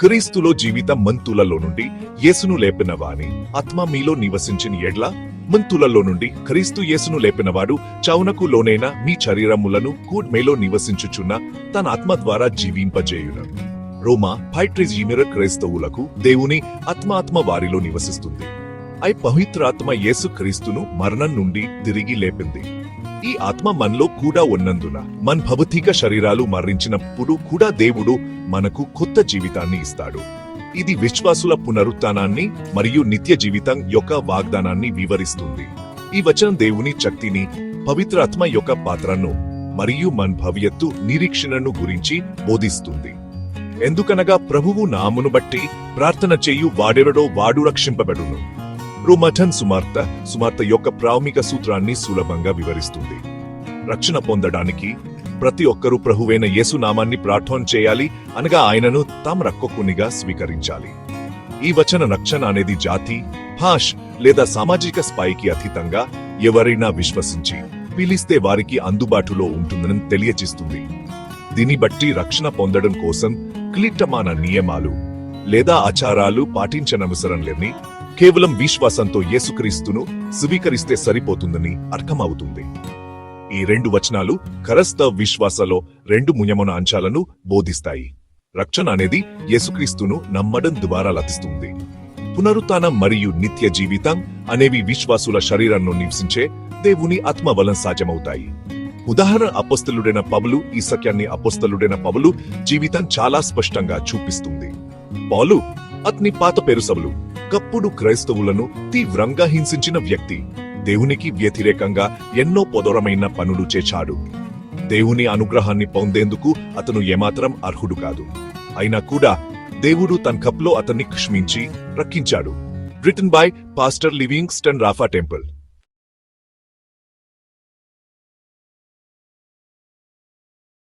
క్రీస్తులో జీవిత మంతులలో నుండి యేసును లేపినవాని ఆత్మ మీలో నివసించిన ఎడ్ల మంతులలో నుండి క్రీస్తు యేసును లేపినవాడు చౌనకు లోనైన మీ శరీరములను కూడ్మేలో నివసించుచున్న తన ఆత్మ ద్వారా జీవింపజేయును. రోమా ఫైట్రిజీమిర క్రైస్తవులకు దేవుని ఆత్మాత్మ వారిలో నివసిస్తుంది. ఐ పవిత్రాత్మ యేసు క్రీస్తును మరణం నుండి తిరిగి లేపింది. ఈ ఆత్మ మనలో కూడా ఉన్నందున మన భౌతిక శరీరాలు మరణించినప్పుడు కూడా దేవుడు మనకు కొత్త జీవితాన్ని ఇస్తాడు. ఇది విశ్వాసుల పునరుత్నాన్ని మరియు నిత్య జీవితం యొక్క వాగ్దానాన్ని వివరిస్తుంది. ఈ వచనం దేవుని శక్తిని పవిత్రాత్మ యొక్క పాత్రను మరియు మన భవ్యత్తు నిరీక్షణను గురించి బోధిస్తుంది. ఎందుకనగా ప్రభువు నామును బట్టి ప్రార్థన చేయు వాడెవడో వాడు రక్షింపబడును. రుమఠన్ సుమార్త సుమార్త యొక్క ప్రాథమిక సూత్రాన్ని సులభంగా వివరిస్తుంది. రక్షణ పొందడానికి ప్రతి ఒక్కరూ ప్రభువైన యేసు నామాన్ని ప్రార్థన చేయాలి అనగా ఆయనను తమ రక్కొక్కునిగా స్వీకరించాలి. ఈ వచన రక్షణ అనేది జాతి హాష్ లేదా సామాజిక స్థాయికి అతీతంగా ఎవరైనా విశ్వసించి పిలిస్తే వారికి అందుబాటులో ఉంటుందని తెలియజేస్తుంది దీన్ని బట్టి రక్షణ పొందడం కోసం క్లిట్టమాన నియమాలు లేదా ఆచారాలు పాటించనవసరం లేని కేవలం విశ్వాసంతో యేసుక్రీస్తును స్వీకరిస్తే సరిపోతుందని అర్థమవుతుంది. ఈ రెండు వచనాలు కరస్త విశ్వాసలో రెండు ముయమున అంశాలను బోధిస్తాయి. రక్షణ అనేది యేసుక్రీస్తును నమ్మడం ద్వారా లభిస్తుంది. పునరుత్నం మరియు నిత్య జీవితం అనేవి విశ్వాసుల శరీరంలో నివసించే దేవుని ఆత్మ వలన సాధ్యమవుతాయి. ఉదాహరణ అపస్తలుడైన పౌలు ఈ సత్యాన్ని అపస్తలుడైన పౌలు జీవితం చాలా స్పష్టంగా చూపిస్తుంది. పౌలు అతని పాత పేరు సవులు కప్పుడు క్రైస్తవులను తీవ్రంగా హింసించిన వ్యక్తి. దేవునికి వ్యతిరేకంగా ఎన్నో పొదరమైన పనులు చేశాడు. దేవుని అనుగ్రహాన్ని పొందేందుకు అతను ఏమాత్రం అర్హుడు కాదు. అయినా కూడా దేవుడు తన కప్లో అతన్ని క్షమించి రక్షించాడు. Written by pastor Livingston Rapha temple